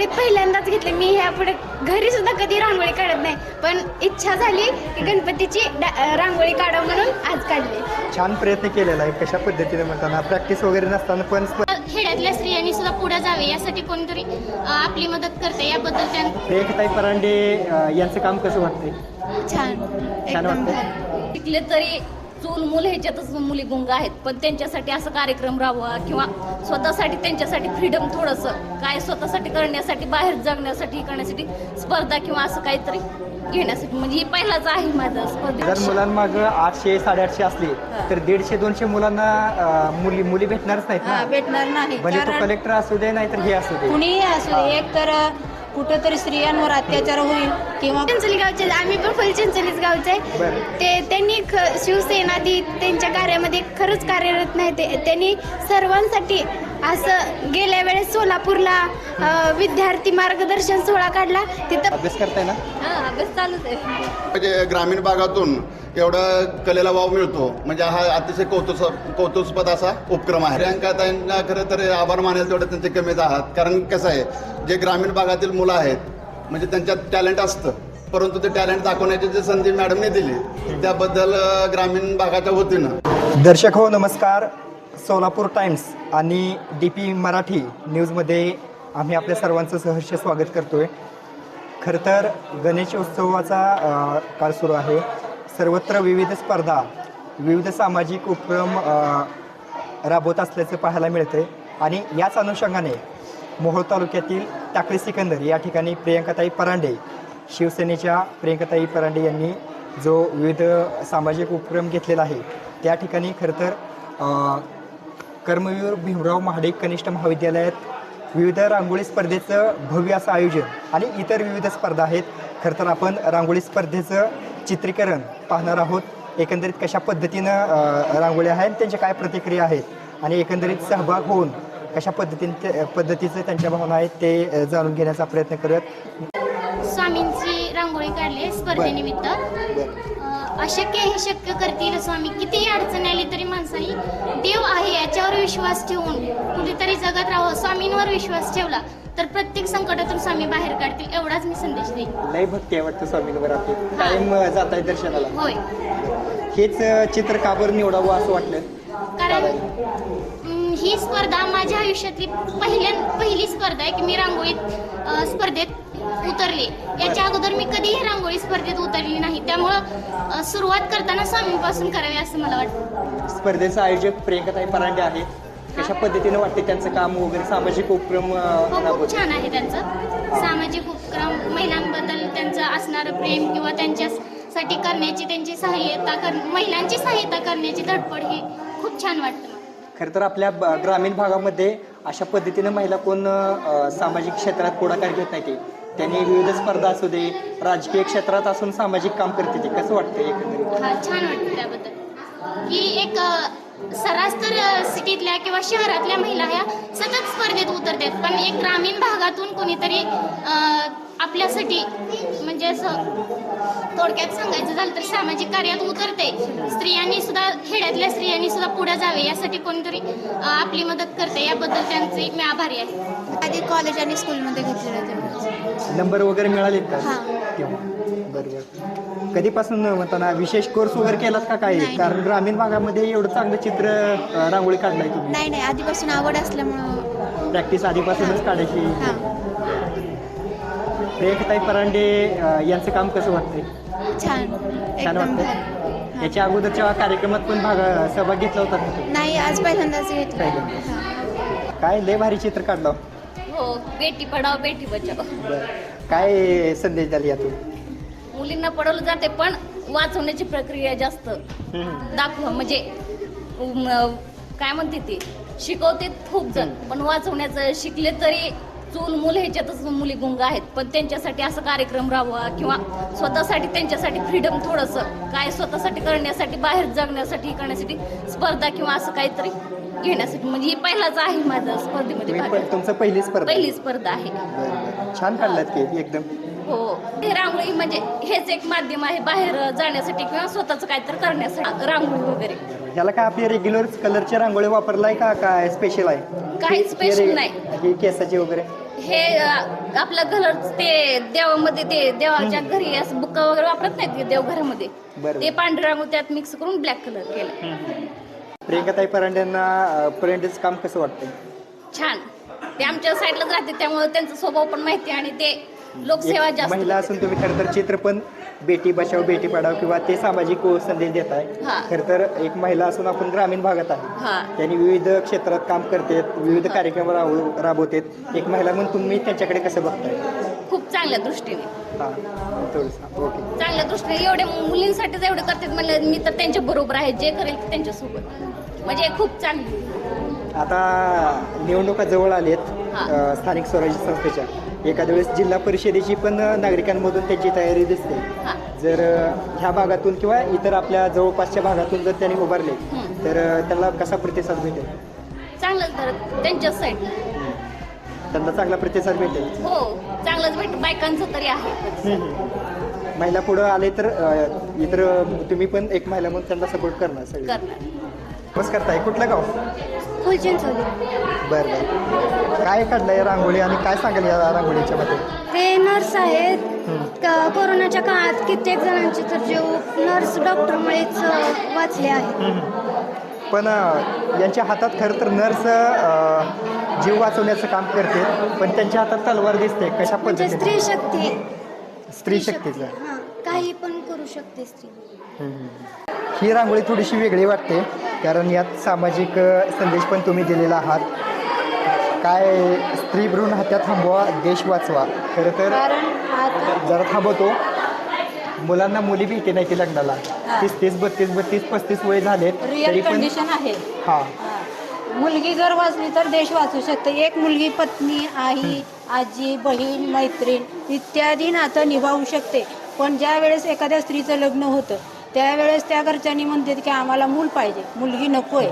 रांगोळी पहिल्यांदाच घेतली. मी ह्या पुढे घरी सुद्धा कधी रांगोळी काढत नाही. पण इच्छा झाली की गणपतीची रांगोळी काढावं म्हणून आज काढली. छान प्रयत्न केलेला आहे कशा पद्धतीने म्हणताना. प्रॅक्टिस वगैरे नसताना पण खेड्यातल्या स्त्रियांनी सुद्धा पुढे जावे यासाठी कोणीतरी आपली मदत करते. याबद्दल त्यां प्रियंकाताई परांडे यांचं काम कसं वाटतंय? छान. छान? भारी. शिकले तरी चूल मूल ह्याच्यातच मुली गुंग आहेत पण त्यांच्यासाठी असं कार्यक्रम राहावा किंवा स्वतःसाठी त्यांच्यासाठी फ्रीडम थोडंसं काय स्वतःसाठी करण्यासाठी बाहेर जगण्यासाठी करण्यासाठी स्पर्धा किंवा असं काहीतरी घेण्यासाठी. म्हणजे हे पहिलाच आहे माझं स्पर्धे. जर मुलांमागं आठशे साडेआठशे असले तर दीडशे दोनशे मुलांना अं, मुली मुली भेटणारच नाहीत हा, भेटणार नाही. म्हणजे तो कारण कलेक्टर असू दे नाही तर हे असू दे. कुणीही असू दे. एक तर कुठेतरी स्त्रियांवर अत्याचार होईल किंवा चिंचोली गावचे आम्ही पण फुल चिंचोलीच गावचे. ते त्यांनी ख शिवसेना दी त्यांच्या कार्यामध्ये खरंच कार्यरत नाही ते त्यांनी सर्वांसाठी असं गेल्या वेळेस सोलापूरला अं, विद्यार्थी मार्गदर्शन सोहळा काढला तिथं अभ्यास करताय ना? हा अभ्यास चालूच आहे. म्हणजे ग्रामीण भागातून एवढा कलेला वाव मिळतो. म्हणजे हा अतिशय कौतुस कौतुकस्पद असा उपक्रम आहे. प्रियांकाताईंना खरं तर आभार मानेल तेवढं त्यांचे कमीच आहात. कारण कसं आहे जे ग्रामीण भागातील मुलं आहेत म्हणजे त्यांच्यात टॅलेंट असतं. परंतु ते टॅलेंट दाखवण्याची जी संधी मॅडमने दिली त्याबद्दल अं, ग्रामीण भागाच्या वतीनं. दर्शक हो नमस्कार. सोलापूर टाइम्स आणि डी पी मराठी न्यूजमध्ये आम्ही आपल्या सर्वांचं सहर्ष स्वागत करतो आहे खरं तर गणेशोत्सवाचा काळ सुरू आहे. सर्वत्र विविध स्पर्धा विविध सामाजिक उपक्रम राबवत असल्याचं पाहायला मिळते आणि याच अनुषंगाने मोहोळ तालुक्यातील टाकळी सिकंदर या ठिकाणी प्रियंकाताई परांडे शिवसेनेच्या प्रियंकाताई परांडे यांनी जो विविध सामाजिक उपक्रम घेतलेला आहे त्या ठिकाणी खरं तर कर्मवीर भीमराव महाडिक कनिष्ठ महाविद्यालयात विविध रांगोळी स्पर्धेचं भव्य असं आयोजन आणि इतर विविध स्पर्धा आहेत. खरं तर आपण रांगोळी स्पर्धेचं चित्रीकरण पाहणार आहोत. एकंदरीत कशा पद्धतीनं अ, रांगोळी आहेत त्यांच्या काय प्रतिक्रिया आहेत आणि एकंदरीत सहभाग होऊन कशा पद्धतीने ते- पद्धतीचं त्यांच्या भावना आहेत ते जाणून घेण्याचा प्रयत्न करत स्वामींची रांगोळी काढली स्पर्धेनिमित्त. अशक्य हे शक्य करतील स्वामी कितीही अडचण आली तरी माणसाने देव आहे याच्यावर विश्वास ठेवून कुठेतरी जगत राहावं स्वामींवर विश्वास ठेवला तर प्रत्येक संकटातून स्वामी बाहेर काढतील एवढाच मी संदेश देईन. लय भक्ती आहे वाटतं स्वामींवर आपली. कायम जात आहे दर्शनाला. होय. हेच चित्र का बरं निवडावं असं वाटलं? कारण ही स्पर्धा माझ्या आयुष्यातली पहिल्या पहिली स्पर्धा आहे की मी रांगोळीत स्पर्धेत उतरले. याच्या अगोदर मी कधीही रांगोळी स्पर्धेत उतरली नाही. त्यामुळं सुरुवात करताना स्वामींपासून करावी असं मला वाटतं. स्पर्धेचं आयोजक प्रियंकाताई परांडे आहेत. कशा पद्धतीने वाटते त्यांचं काम वगैरे? सामाजिक उपक्रम हो खूप छान आहे त्यांचं. सामाजिक उपक्रम महिलांबद्दल त्यांचं असणारं प्रेम किंवा त्यांच्यासाठी करण्याची त्यांची सहाय्यता कर महिलांची सहाय्यता करण्याची धडपड ही खूप छान वाटतं. खरं तर आपल्या ग्रामीण भागामध्ये अशा पद्धतीनं महिला कोण सामाजिक क्षेत्रात पुढाकार घेत नाही ते त्यांनी विविध स्पर्धा असू दे राजकीय क्षेत्रात असून सामाजिक काम करते ते. कसं वाटतं एकंदरीत? हा छान वाटतं त्याबद्दल. की एक अ, सरासर अ, सिटीतल्या किंवा शहरातल्या महिला ह्या सतत स्पर्धेत उतरतात. पण एक ग्रामीण भागातून कोणीतरी अ, आपल्यासाठी म्हणजे असं थोडक्यात सांगायचं झालं तर सामाजिक कार्यात उतरते. स्त्रियांनी सुद्धा खेड्यातल्या स्त्रियांनी सुद्धा पुढे जावे यासाठी कोणीतरी अ, आपली मदत करते. याबद्दल त्यांचे मी आभारी आहे. आधी कॉलेज आणि स्कूलमध्ये घेतलेलं नंबर वगैरे मिळालेत का? हां. तेव्हा बरोबर कधीपासून म्हणताना विशेष कोर्स वगैरे केलात का काय? नाही. कारण ग्रामीण भागामध्ये एवढं चांगलं चित्र अ, रांगोळी काढलाय तुम्ही. नाही नाही. आधीपासून आवड असल्यामुळं प्रॅक्टिस आधीपासूनच काढायची. हां. प्रियंकाताई परांडे अ, यांचं काम कसं वाटतंय? छान. छान एकदम वाटतंय? भारी याच्या अगोदरच्या कार्यक्रमात पण भाग सहभाग घेतला होता का तुम्ही? नाही आज पहिल्यांदाच घेतलं. पहिल्यांदाच. हां. काय लय भारी चित्र काढलं. हो बेटी पढाव बेटी बचाव काय संदेश द्याल यातून? मुलींना पडवलं जाते पण वाचवण्याची प्रक्रिया जास्त. दाखवा म्हणजे उम, काय म्हणते ते? शिकवते खूप जण पण वाचवण्याचं शिकले तरी चूल मूल ह्याच्यातच मुली गुंग आहेत. पण त्यांच्यासाठी असं कार्यक्रम राहावा किंवा स्वतःसाठी त्यांच्यासाठी फ्रीडम थोडंसं. काय स्वतःसाठी करण्यासाठी बाहेर जगण्यासाठी करण्यासाठी स्पर्धा किंवा असं काहीतरी. घेण्यासाठी. म्हणजे हे पहिलाच आहे माझं स्पर्धेमध्ये तुम्ही भाग. प- घेतला. तुमचं पहिली स्पर्धा. पहिली स्पर्धा आहे. बरं, बरं. छान काढलात की एकदम. हो. हे रांगोळी म्हणजे हेच एक माध्यम आहे बाहेर जाण्यासाठी किंवा स्वतःच काहीतरी करण्यासाठी रांगोळी वगैरे. ह्याला काय आपले रेग्युलर कलरचे रांगोळी वापरलाय का काय स्पेशल आहे? काही special हे- नाही. हे केसाचे वगैरे? हे अं, आपलं घर ते देवामध्ये ते देवाच्या घरी असं बुक्का वगैरे वापरत नाहीत देवघरामध्ये. बरोबर. ते पांढरं रांगोळ त्यात मिक्स करून ब्लॅक कलर केलं प्रियंकाताई परांड्यांना परांडेचं काम कसं वाटतंय? छान. ते आमच्या साईडलाच राहते त्यामुळे त्यांचा स्वभाव पण माहिती आणि ते लोकसेवा एक जास्त महिला असून तुम्ही खरं तर चित्र पण बेटी बचाव बेटी पढाव किंवा ते सामाजिक संदेश देत आहे. खरं तर एक महिला असून आपण ग्रामीण भागात आहे हा. त्यांनी विविध क्षेत्रात काम करते विविध कार्यक्रम राबव राबवतात. एक महिला म्हणून तुम्ही त्यांच्याकडे कसं बघताय? खूप चांगल्या दृष्टीने. हां थोडंसं ओके. चांगल्या दृष्टीने. एवढे मुलींसाठीच एवढे करतात म्हणले मी तर त्यांच्या बरोबर आहे जे करेल ते त्यांच्यासोबत. म्हणजे खूप चांगली. आता निवडणुका जवळ आलेत हा. अ, स्थानिक स्वराज्य संस्थेच्या. एखाद्या वेळेस जिल्हा परिषदेची पण नागरिकांमधून त्यांची तयारी दिसते. हा. जर अ, ह्या भागातून किंवा इतर आपल्या जवळपासच्या भागातून जर त्यांनी उभारले हं. तर अ, त्यांना कसा प्रतिसाद भेटेल? चांगलंच तर त्यांच्याच साईड त्यांना चांगला प्रतिसाद भेटेल. हो चांगलंच भेट बायकांचं तरी आहे. महिला पुढं आले तर अ, इतर तुम्ही पण एक महिला म्हणून त्यांना सपोर्ट करणार सगळे. करणार. नमस्कार ताई कुठलं गाव? फुलचिंचोली बरं बरं. काय काढलंय रांगोळी आणि काय सांगाल या रांगोळीच्या ते नर्स आहेत. क- कोरोनाच्या काळात कित्येक जणांचे तर जीव नर्स डॉक्टरमुळेच अ, वाचले आहेत. पण यांच्या हातात खरं तर नर्स जीव वाचवण्याचं काम करते पण त्यांच्या हातात तलवार दिसते. कशा म्हणजे पद्धतीने? स्त्री शक्ती. स्त्री शक्तीचं हां काही पण करू शकते स्त्री. ही रांगोळी थोडीशी वेगळी वाटते कारण यात सामाजिक अ, संदेश पण तुम्ही दिलेला आहात. काय स्त्री भ्रूण हत्या थांबवा देश वाचवा. खरं तर कारण आता जरा थांबवतो. मुलांना मुली भेटी नाही की लग्नाला. तीस तीस बत्तीस बत्तीस पस्तीस वय रिअल तरी पण कंडिशन आहे. हां. मुलगी जर वाचली तर देश वाचू शकते. एक मुलगी पत्नी आई आजी बहीण मैत्रीण इत्यादी नातं निभावू शकते. पण ज्या वेळेस एखाद्या स्त्रीचं लग्न होतं त्यावेळेस त्या घरच्यांनी म्हणतात की आम्हाला मूल पाहिजे. मुलगी नकोय.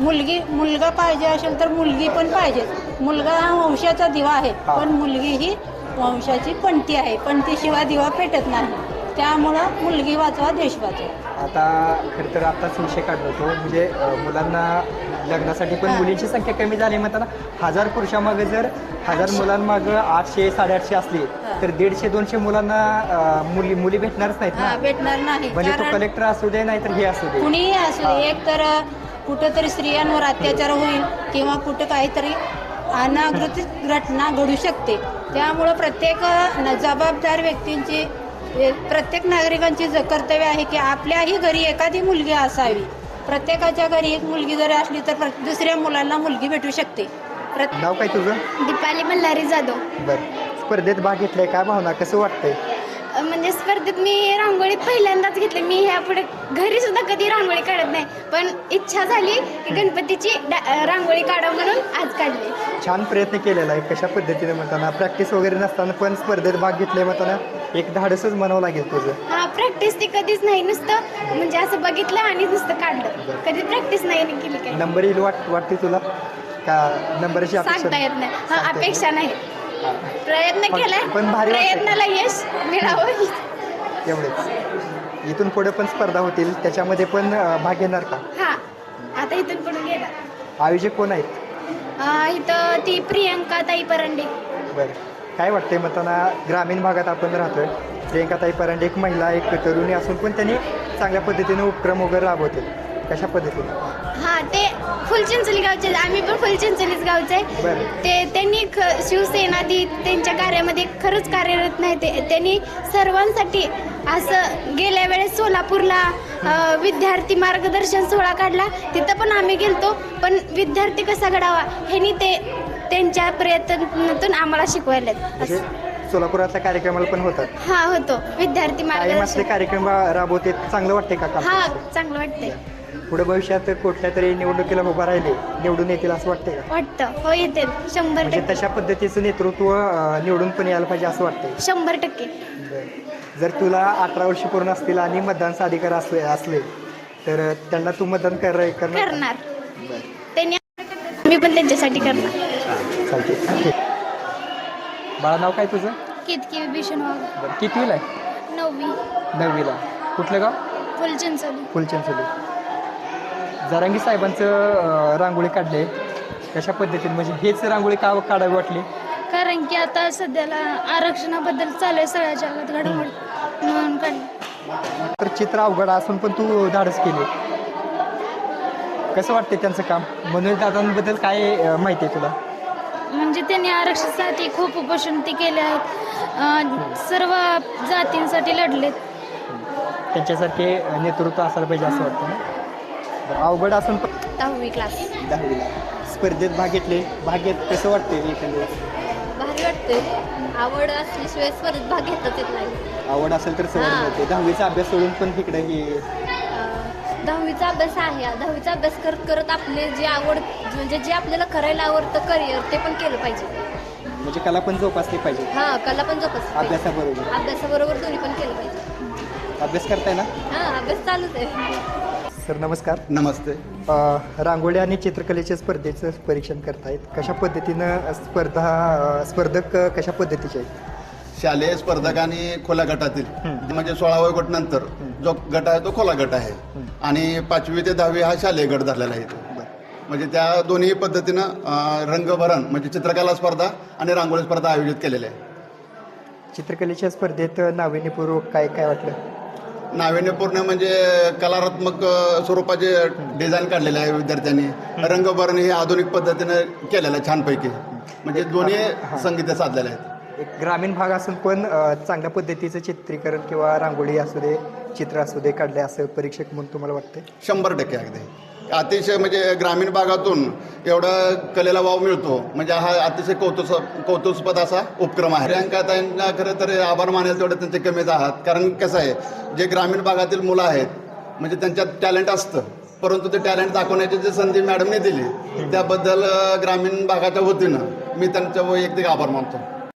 मुलगी मुलगा पाहिजे असेल तर मुलगी पण पाहिजे. मुलगा हा वंशाचा दिवा आहे. हा. पण मुलगी ही वंशाची पणती आहे. पणतीशिवाय दिवा पेटत नाही. त्यामुळं मुलगी वाचवा देश वाचवा आता खरं तर आताच विषय काढलो होतो म्हणजे अ, मुलांना लग्नासाठी पण. मुलींची संख्या कमी झाली म्हणताना हजार पुरुषामागे जर हजार मुलांमागं आठशे साडेआठशे असली. तर दीडशे दोनशे मुलांना अ, मुली मुली भेटणारच नाहीत हा ना भेटणार नाही म्हणजे तो कारण- कलेक्टर असू दे नाही तर हे असू दे कुणीही असू. दे एक तर कुठंतरी स्त्रियांवर अत्याचार होईल किंवा कुठं काहीतरी अनागृत घटना घडू शकते त्यामुळं प्रत्येक न- जबाबदार व्यक्तींची प्रत्येक नागरिकांची ज- कर्तव्य आहे की आपल्याही घरी एखादी मुलगी असावी. प्रत्येकाच्या घरी एक मुलगी जरी असली तर प्र- दुसऱ्या मुलांना मुलगी भेटू शकते. नाव काय तुझं? दीपाली मल्हारी जाधव. बरं. स्पर्धेत भाग घेतलाय. काय भावना? कसं वाटतंय? म्हणजे स्पर्धेत मी रांगोळी पहिल्यांदाच घेतली. मी ह्या पुढे घरी सुद्धा कधी रांगोळी काढत नाही. पण इच्छा झाली की गणपतीची रांगोळी काढावं म्हणून आज काढली. छान प्रयत्न केलेला आहे. कशा पद्धतीने म्हणताना प्रॅक्टिस वगैरे नसताना पण स्पर्धेत भाग घेतलाय म्हणताना एक धाडसच म्हणावं लागेल तुझं. हा प्रॅक्टिस ती कधीच नाही. नुसतं म्हणजे असं बघितलं आणि नुसतं काढलं. कधी प्रॅक्टिस नाही केली काय नंबर येईल वाट वाटते तुला? का नंबरची सांगता येत नाही. हा अपेक्षा नाही. प्रयत्न केलाय. पण भारी. प्रयत्नाला यश मिळावं. एवढेच. इथून पुढे पण स्पर्धा होतील त्याच्यामध्ये पण भाग घेणार का? हा. आता इथून पुढे गेला आयोजक कोण आहेत? इथं ती प्रियंका ताई परंडे. बरं. काय वाटतंय म्हणताना ग्रामीण भागात आपण राहतोय. प्रियंकाताई परांडे एक महिला एक तरुणी असून पण त्यांनी चांगल्या पद्धतीने उपक्रम वगैरे राबवते कशा पद्धतीने? हा ते फुलचिंचोली गावचे आम्ही पण फुलचिंचोलीच गावचे बरं. ते त्यांनी ख शिवसेना ती त्यांच्या कार्यामध्ये खरंच कार्यरत नाही. ते त्यांनी सर्वांसाठी असं गेल्या वेळेस सोलापूरला अ, विद्यार्थी मार्गदर्शन सोहळा काढला. तिथं पण आम्ही गेलतो. पण विद्यार्थी कसा घडावा ह्यांनी ते त्यांच्या प्रयत्नातून आम्हाला शिकवायलेत म्हणजे सोलापुरातल्या कार्यक्रमाला पण होतात. हा होतो. विद्यार्थी कायम असले मार्गदर्शन. कार्यक्रम राबवते चांगलं वाटते का काम हा चांगलं वाटतंय. पुढे भविष्यात कुठल्या तरी निवडणुकीला उभा राहिले निवडून येतील असं वाटतंय का? वाटतं. हो येते शंभर म्हणजे टक्के. तशा पद्धतीचं नेतृत्व अं, निवडून पण यायला पाहिजे असं वाटतंय. शंभर टक्के. बरं. जर तुला अठरा वर्ष पूर्ण असतील आणि मतदानचा अधिकार असले असले तर त्यांना तू मतदान कर करणार का? करणार. बरं. त्यांनी मी पण त्यांच्यासाठी करणार. चालते. बाळा नाव काय तुझं? कितकी भीषण वाघ. बरं कितवीला आहे? नववी. नववीला. कुठलं गाव? फुलचिंचोली फुलचंचोली जरांगी साहेबांचं रांगोळी काढले. कशा पद्धतीने? म्हणजे हेच रांगोळी का काढावी वाटली? कारण की आता सध्याला आरक्षणाबद्दल चालू आहे सगळ्या जगात घडामोड म्हणून काढली तर चित्र अवघड असून पण तू धाडस केली. कसं वाटते त्यांचं काम? मनोज दादांबद्दल काय माहिती आहे तुला? म्हणजे त्यांनी आरक्षणासाठी खूप उपोषण ते केले आहेत. सर्व जातींसाठी लढलेत. त्यांच्यासारखे नेतृत्व असायला पाहिजे असं वाटतं अवघड असून पण. दहावी क्लास दहावीला स्पर्धेत भाग घेतले. भाग घेत कसं वाटते एकंदरीत भारी वाटते आवड असल्याशिवाय स्पर्धेत भाग घेताच येत नाही. आवड असेल तर सवय हां. मिळते. दहावीचा अभ्यास सोडून पण तिकडे ही अं, दहावीचा अभ्यास आहे. दहावीचा अभ्यास करत करत आपले जे आवड म्हणजे जे आपल्याला करायला आवडतं करिअर ते पण केलं पाहिजे. म्हणजे कला पण जोपासली पाहिजे. हां कला पण जोपास अभ्यासाबरोबर. अभ्यासाबरोबर दोन्ही पण केलं पाहिजे. अभ्यास करताय ना? हां अभ्यास चालूच आहे. सर नमस्कार. नमस्ते. अ, रांगोळी आणि चित्रकलेच्या स्पर्धेचं परीक्षण करतायत. कशा पद्धतीनं स्पर्धा स्पर्धक कशा पद्धतीचे आहेत? शालेय स्पर्धक आणि खुल्या गटातील म्हणजे सोळाव्या गट नंतर जो गट आहे तो खुला गट आहे. आणि पाचवी ते दहावी हा शालेय गट झालेला आहे. इथे. म्हणजे त्या दोन्ही पद्धतीनं अं, रंगभरण म्हणजे चित्रकला स्पर्धा आणि रांगोळी स्पर्धा आयोजित केलेल्या आहे चित्रकलेच्या स्पर्धेत नाविन्यपूर्वक काय काय वाटलं? नाविन्यपूर्ण म्हणजे कलात्मक स्वरूपाचे डिझाईन काढलेले आहे विद्यार्थ्यांनी. रंगभरण हे आधुनिक पद्धतीनं केलेलं आहे छानपैकी. म्हणजे दोन्ही संगीत साधलेले आहेत. एक ग्रामीण भाग असून पण चांगल्या पद्धतीचं चित्रीकरण किंवा रांगोळी असू दे चित्र असू दे काढले असं परीक्षक म्हणून तुम्हाला वाटतंय? शंभर टक्के अगदी. अतिशय म्हणजे ग्रामीण भागातून एवढा कलेला वाव मिळतो. म्हणजे हा अतिशय कौतुस कौतुस्पद असा उपक्रम आहे. प्रियांका ताईंना खरं तर आभार मानायचं एवढं त्यांचे कमीच आहात. कारण कसं आहे जे ग्रामीण भागातील मुलं आहेत म्हणजे त्यांच्यात टॅलेंट असतं. परंतु ते टॅलेंट दाखवण्याची जी संधी मॅडमने दिली त्याबद्दल ग्रामीण भागाच्या वतीनं मी त्यांच्या वैयक्तिक आभार मानतो.